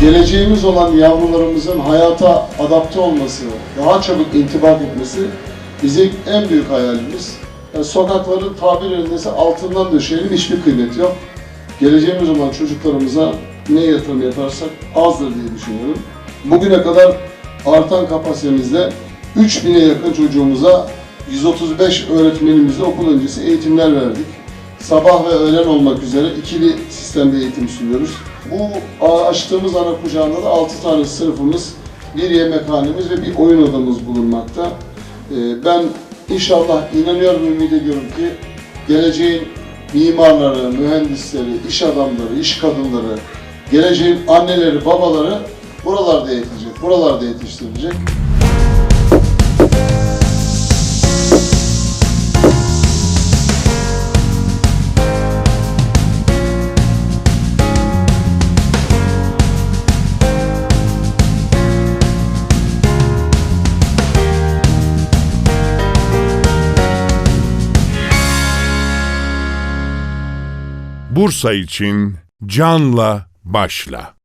geleceğimiz olan yavrularımızın hayata adapte olması, daha çabuk intibak etmesi bizim en büyük hayalimiz. Yani sokakların tabir edilmesi altından döşeyelim hiçbir kıymeti yok. Geleceğimiz olan çocuklarımıza ne yatırım yaparsak azdır diye düşünüyorum. Bugüne kadar artan kapasitemizde 3000'e yakın çocuğumuza 135 öğretmenimize okul öncesi eğitimler verdik. Sabah ve öğlen olmak üzere ikili sistemde eğitim sunuyoruz. Bu açtığımız ana kucağında da 6 tane sınıfımız, bir yemekhanemiz ve bir oyun odamız bulunmakta. Ee, Ben inşallah inanıyorum, ümit ediyorum ki geleceğin mimarları, mühendisleri, iş adamları, iş kadınları, geleceğin anneleri, babaları buralarda eğitilecek, buralarda yetiştirilecek. Bursa için canla başla.